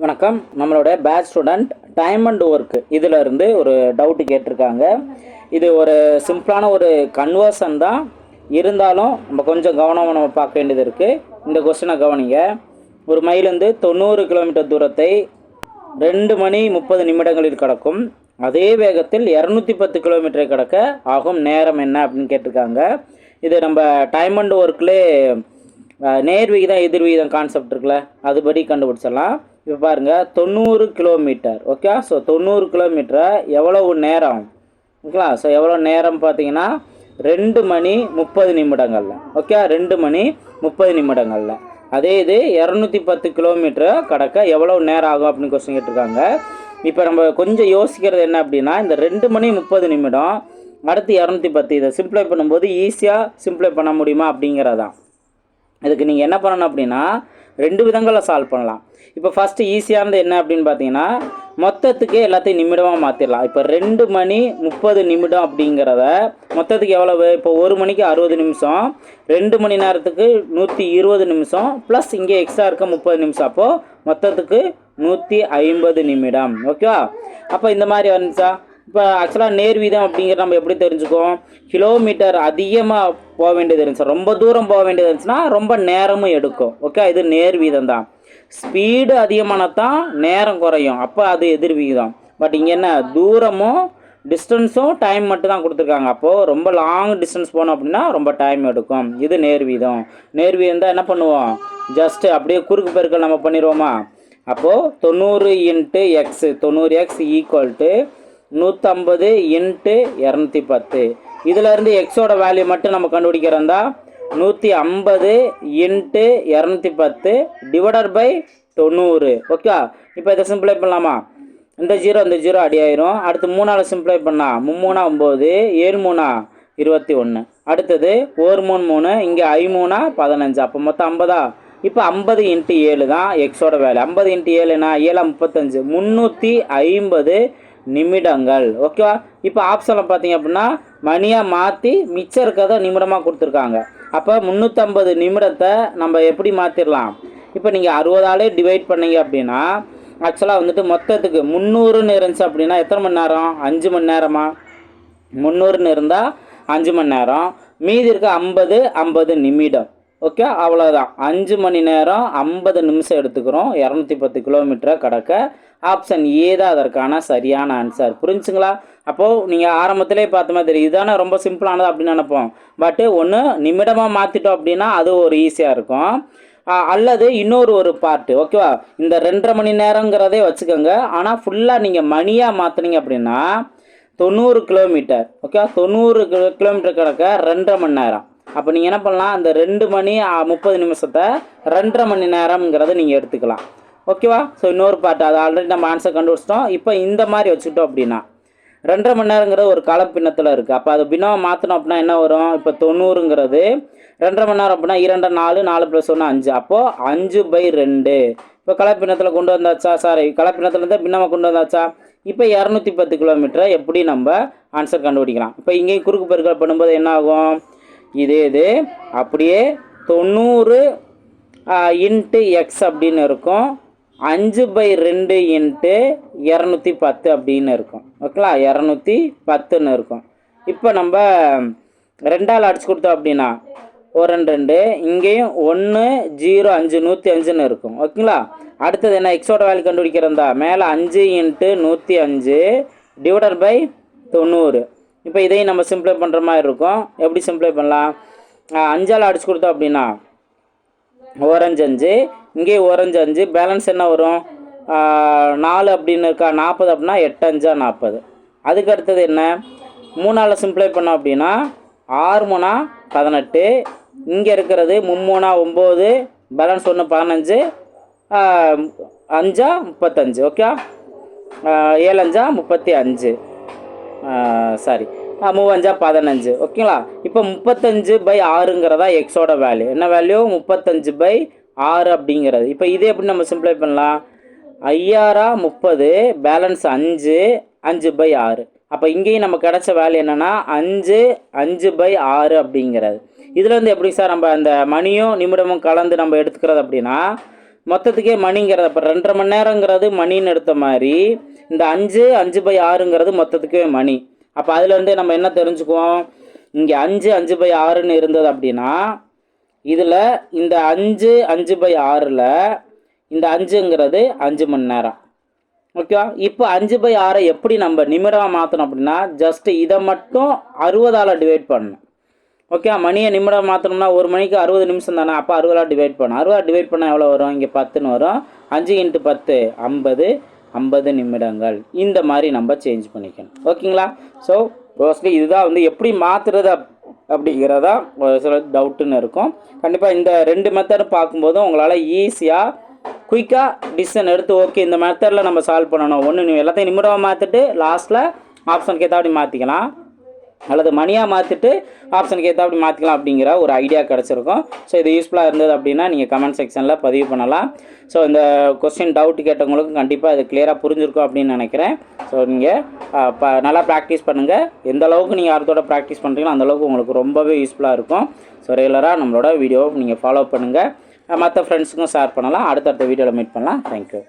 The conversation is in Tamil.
வணக்கம். நம்மளோட batch student time and work இதில் இருந்து ஒரு டவுட்டு கேட்டிருக்காங்க. இது ஒரு சிம்பிளான ஒரு கன்வர்ஷன் தான். இருந்தாலும் நம்ம கொஞ்சம் கவனம் நம்ம பார்க்க வேண்டியது இருக்குது இந்த கொஸ்டினை கவனிங்க. ஒரு மைலேருந்து தொண்ணூறு கிலோமீட்டர் தூரத்தை ரெண்டு மணி முப்பது நிமிடங்களில் கடக்கும். அதே வேகத்தில் இரநூத்தி பத்து கிலோமீட்டரை கடக்க ஆகும். நேரம் என்ன அப்படின்னு கேட்டிருக்காங்க. இது நம்ம டைம் அண்ட் ஒர்க்லேயே நேர்விகிதம் எதிர்விகிதம் கான்செப்ட் இருக்குல்ல அதுபடி கண்டுபிடிச்சிடலாம். இப்போ பாருங்கள் தொண்ணூறு கிலோமீட்டர் ஓகே ஸோ தொண்ணூறு கிலோமீட்டரை எவ்வளவு நேரம்? ஓகேங்களா? ஸோ எவ்வளோ நேரம் பார்த்தீங்கன்னா ரெண்டு மணி முப்பது நிமிடங்களில் ஓகே ரெண்டு மணி முப்பது நிமிடங்களில். அதே இது இரநூத்தி பத்து கிலோமீட்டரை கடக்க எவ்வளோ நேரம் ஆகும் அப்படின்னு கொஸ்டின் கேட்டிருக்காங்க. இப்போ நம்ம கொஞ்சம் யோசிக்கிறது என்ன அப்படின்னா இந்த ரெண்டு மணி முப்பது நிமிடம் அடுத்து இரநூத்தி பத்து இதை சிம்ப்ளை பண்ணும்போது ஈஸியாக சிம்ப்ளை பண்ண முடியுமா அப்படிங்கிறதான். இதுக்கு நீங்கள் என்ன பண்ணணும் அப்படின்னா ரெண்டு விதங்களில் சால்வ் பண்ணலாம். இப்போ ஃபஸ்ட்டு ஈஸியானது என்ன அப்படின்னு பார்த்தீங்கன்னா மொத்தத்துக்கு எல்லாத்தையும் நிமிடமாக மாற்றிடலாம் இப்போ ரெண்டு மணி முப்பது நிமிடம் அப்படிங்கிறத மொத்தத்துக்கு எவ்வளவு? இப்போ ஒரு மணிக்கு அறுபது நிமிஷம் ரெண்டு மணி நேரத்துக்கு நூற்றி இருபது நிமிஷம் ப்ளஸ் இங்கே எக்ஸ்ட்ரா இருக்க முப்பது நிமிஷம். அப்போது மொத்தத்துக்கு நூற்றி ஐம்பது நிமிடம். ஓகேவா அப்போ இந்த மாதிரி வந்துச்சா? இப்போ ஆக்சுவலாக நேர் வீதம் அப்படிங்கிறது நம்ம எப்படி தெரிஞ்சுக்கோம் கிலோமீட்டர் அதிகமாக போக வேண்டியது இருந்துச்சு ரொம்ப தூரம் போக வேண்டியது இருந்துச்சுன்னா ரொம்ப நேரமும் எடுக்கும். ஓகே இது நேர் வீதம் தான். ஸ்பீடு அதிகமானால் தான் நேரம் குறையும். அப்போ அது எதிர் விகிதம் பட் இங்கே என்ன தூரமும் டிஸ்டன்ஸும் டைம் மட்டும் தான் கொடுத்துருக்காங்க. அப்போது ரொம்ப லாங் டிஸ்டன்ஸ் போனோம் அப்படின்னா ரொம்ப டைம் எடுக்கும். இது நேர் வீதம் நேர் வீதம் தான் என்ன பண்ணுவோம்? ஜஸ்ட் அப்படியே குறுக்கு பெருக்கல் நம்ம பண்ணிடுவோமா? அப்போது தொண்ணூறு இன்ட்டு எக்ஸு தொண்ணூறு எக்ஸ் ஈக்குவல் டு நூற்றம்பது இன்ட்டு இரநூத்தி பத்து இதிலேருந்து எக்ஸோட வேல்யூ மட்டும் நம்ம கண்டுபிடிக்கிறதா நூற்றி ஐம்பது இன்ட்டு இரநூத்தி பத்து டிவைடர் பை தொண்ணூறு. ஓகே இப்போ இதை சிம்பிளை பண்ணலாமா? இந்த ஜீரோ இந்த ஜீரோ அடி ஆயிரும். அடுத்து மூணால் சிம்பிளை பண்ணா மும்மூணா ஒம்பது ஏழு மூணா இருபத்தி ஒன்று அடுத்தது ஒரு மூணு மூணு இங்கே ஐமூணா பதினஞ்சு. அப்போ மொத்தம் ஐம்பதா? இப்போ ஐம்பது இன்ட்டு ஏழு தான் எக்ஸோட வேலை ஐம்பது இன்ட்டு ஏழுனா ஏழா முப்பத்தஞ்சு. முந்நூற்றி ஐம்பது நிமிடங்கள். ஓகேவா இப்போ ஆப்ஷனில் பார்த்தீங்க அப்படின்னா மணியாக மாற்றி மிச்சம் இருக்கிறத நிமிடமாக கொடுத்துருக்காங்க. அப்போ முந்நூற்றம்பது நிமிடத்தை நம்ம எப்படி மாற்றிடலாம் இப்போ நீங்கள் அறுபதாலே டிவைட் பண்ணீங்க அப்படின்னா ஆக்சுவலாக வந்துட்டு மொத்தத்துக்கு முந்நூறுன்னு இருந்துச்சு அப்படின்னா எத்தனை மணி நேரம்? அஞ்சு மணி நேரமா? முந்நூறுன்னு இருந்தால் அஞ்சு மணி நேரம். மீதி இருக்க ஐம்பது ஐம்பது நிமிடம். ஓகே அவ்வளோதான் அஞ்சு மணி நேரம் ஐம்பது நிமிஷம் எடுத்துக்கிறோம். இரநூத்தி பத்து கிலோமீட்டரை கடக்க. ஆப்ஷன் ஏ தான் அதற்கான சரியான ஆன்சர் புரிஞ்சுங்களா? அப்போது நீங்கள் ஆரம்பத்திலே பார்த்த மாதிரி தெரியும் இதுதானே ரொம்ப சிம்பிளானது அப்படின்னு நினைப்போம். பட்டு ஒன்று நிமிடமாக மாற்றிட்டோம் அப்படின்னா அது ஒரு ஈஸியாக இருக்கும். அல்லது இன்னொரு ஒரு பார்ட்டு ஓகேவா இந்த ரெண்டரை மணி நேரங்கிறதே வச்சுக்கோங்க. ஆனால் ஃபுல்லாக நீங்கள் மணியாக மாற்றுனீங்க அப்படின்னா தொண்ணூறு கிலோமீட்டர். ஓகே தொண்ணூறு கிலோ கிலோமீட்டர் கிடக்க ரெண்டரை மணி நேரம். அப்போ நீங்கள் என்ன பண்ணலாம்? அந்த ரெண்டு மணி முப்பது நிமிஷத்தை ரெண்டரை மணி நேரம்ங்கிறத நீங்கள் எடுத்துக்கலாம். ஓகேவா? ஸோ இன்னொரு பார்ட் அது ஆல்ரெடி நம்ம ஆன்சர் கண்டுபிடிச்சிட்டோம். இப்போ இந்த மாதிரி வச்சுக்கிட்டோம் அப்படின்னா ரெண்டரை மணி நேரங்கிறது ஒரு கலப்பினத்தில் இருக்குது அப்போ அது பின்னம் மாற்றினோம் அப்படின்னா என்ன வரும்? இப்போ தொண்ணூறுங்கிறது ரெண்டரை மணி நேரம் அப்படின்னா இரண்டு நாலு நாலு ப்ளஸ் ஒன்று அஞ்சு. அப்போது அஞ்சு பை ரெண்டு. இப்போ கலப்பினத்தில் கொண்டு வந்தாச்சா? சாரி கலப்பினத்துலேருந்து பின்னமாக கொண்டு வந்தாச்சா? இப்போ இரநூத்தி பத்து கிலோமீட்டரை எப்படி நம்ம ஆன்சர் கண்டுபிடிக்கலாம்? இப்போ இங்கேயும் குறுக்கு பெருக்கல் பண்ணும்போது என்ன ஆகும்? இதே இது. அப்படியே தொண்ணூறு இன்ட்டு எக்ஸ் அப்படின்னு இருக்கும். அஞ்சு பை ரெண்டு இன்ட்டு இரநூத்தி பத்து அப்படின்னு இருக்கும். ஓகேங்களா? இரநூத்தி பத்துன்னு இருக்கும். இப்போ நம்ம ரெண்டால் அடிச்சு கொடுத்தோம் அப்படின்னா ஒரு ரெண்டு ரெண்டு இங்கேயும் ஒன்று ஜீரோ அஞ்சு நூற்றி அஞ்சுன்னு இருக்கும். ஓகேங்களா? அடுத்தது என்ன? எக்ஸோட வேல்யூ கண்டுபிடிக்கிறதா? மேலே அஞ்சு இன்ட்டு நூற்றி அஞ்சு டிவைடர் பை தொண்ணூறு. இப்போ இதையும் நம்ம சிம்ப்ளை பண்ணுற மாதிரி இருக்கும். எப்படி சிம்ப்ளை பண்ணலாம்? அஞ்சால் அடிச்சு கொடுத்தோம் அப்படின்னா ஓரஞ்சு அஞ்சு இங்கே ஓரஞ்சு அஞ்சு பேலன்ஸ் என்ன வரும்? நாலு அப்படின்னு இருக்கா நாற்பது அப்படின்னா எட்டு அஞ்சா நாற்பது. அதுக்கு அடுத்தது என்ன? மூணால் சிம்ப்ளை பண்ணோம் அப்படின்னா ஆறு மூணா பதினெட்டு இங்கே இருக்கிறது மும்மூணா ஒம்பது பேலன்ஸ் ஒன்று பதினஞ்சு அஞ்சா முப்பத்தஞ்சு ஓகே ஏழஞ்சா முப்பத்தி அஞ்சு. சாரி. மூவஞ்சா பதினஞ்சு. ஓகேங்களா இப்போ முப்பத்தஞ்சு பை ஆறுங்கிறதா எக்ஸோட வேல்யூ என்ன வேல்யூ முப்பத்தஞ்சு பை ஆறு அப்படிங்கிறது. இப்போ இதே எப்படி நம்ம சிம்ப்ளை பண்ணலாம்? ஐயாரா முப்பது பேலன்ஸ் அஞ்சு அஞ்சு பை ஆறு. அப்போ இங்கேயும் நம்ம கிடச்ச வேல்யூ என்னென்னா அஞ்சு அஞ்சு பை ஆறு அப்படிங்கிறது. இதில் வந்து எப்படி சார் நம்ம அந்த மணியும் நிமிடமும் கலந்து நம்ம எடுத்துக்கிறது அப்படின்னா மொத்தத்துக்கே மணிங்கிறத இப்போ ரெண்டரை மணி நேரங்கிறது மணின்னு எடுத்த மாதிரி இந்த அஞ்சு அஞ்சு பை ஆறுங்கிறது மொத்தத்துக்கே மணி. அப்போ அதுலேருந்தே நம்ம என்ன தெரிஞ்சுக்குவோம்? இங்கே அஞ்சு அஞ்சு பை ஆறுன்னு இருந்தது அப்படின்னா இதில் இந்த அஞ்சு அஞ்சு பை ஆறில் இந்த அஞ்சுங்கிறது அஞ்சு மணி நேரம். ஓகேவா? இப்போ அஞ்சு பை ஆறை எப்படி நம்ம நிமிடமாக மாற்றணும் அப்படின்னா ஜஸ்ட்டு இதை மட்டும் அறுபதால் டிவைட் பண்ணணும். ஓகே மணியை நிமிடம் மாற்றணும்னா ஒரு மணிக்கு அறுபது நிமிஷம் தானே? அப்போ அறுபதாக டிவைட் பண்ணோம் அறுபதாக டிவைட் பண்ணால் எவ்வளோ வரும்? இங்கே பத்துன்னு வரும். அஞ்சு இன்ட்டு பத்து ஐம்பது ஐம்பது நிமிடங்கள். இந்த மாதிரி நம்ம சேஞ்ச் பண்ணிக்கணும். ஓகேங்களா? ஸோ மோஸ்ட்லி இதுதான் வந்து எப்படி மாற்றுறது அப் அப்படிங்கிறதா ஒரு சில டவுட்டுன்னு இருக்கும். கண்டிப்பாக இந்த ரெண்டு மெத்தடும் பார்க்கும்போது உங்களால் ஈஸியாக குயிக்காக டிசிஷன் எடுத்து ஓகே இந்த மெத்தடில் நம்ம சால்வ் பண்ணணும். ஒன்று நீ எல்லாத்தையும் நிமிடமாக மாற்றிட்டு லாஸ்ட்டில் ஆப்ஷனுக்கு ஏதாவது மாற்றிக்கலாம் அல்லது மணியாக மாற்றிட்டு ஆப்ஷனுக்கு ஏற்றாப்படி மாற்றிக்கலாம் அப்படிங்கிற ஒரு ஐடியா கிடச்சிருக்கும். ஸோ இது யூஸ்ஃபுல்லாக இருந்தது அப்படின்னா நீங்கள் கமெண்ட் செக்ஷனில் பதிவு பண்ணலாம். ஸோ இந்த கொஸ்டின் டவுட் கேட்டவங்களுக்கும் கண்டிப்பாக அது கிளியராக புரிஞ்சிருக்கும் அப்படின்னு நினைக்கிறேன். ஸோ நீங்கள் நல்லா ப்ராக்டிஸ் பண்ணுங்கள் எந்த அளவுக்கு நீங்கள் அடுத்தோட ப்ராக்டிஸ் பண்ணுறீங்களோ அந்த அளவுக்கு உங்களுக்கு ரொம்பவே யூஸ்ஃபுல்லாக இருக்கும். ஸோ ரெகுலராக நம்மளோட வீடியோவை நீங்கள் ஃபாலோ பண்ணுங்கள் மற்ற ஃப்ரெண்ட்ஸுக்கும் ஷேர் பண்ணலாம். அடுத்தடுத்த வீடியோவில் மீட் பண்ணலாம். தேங்க்யூ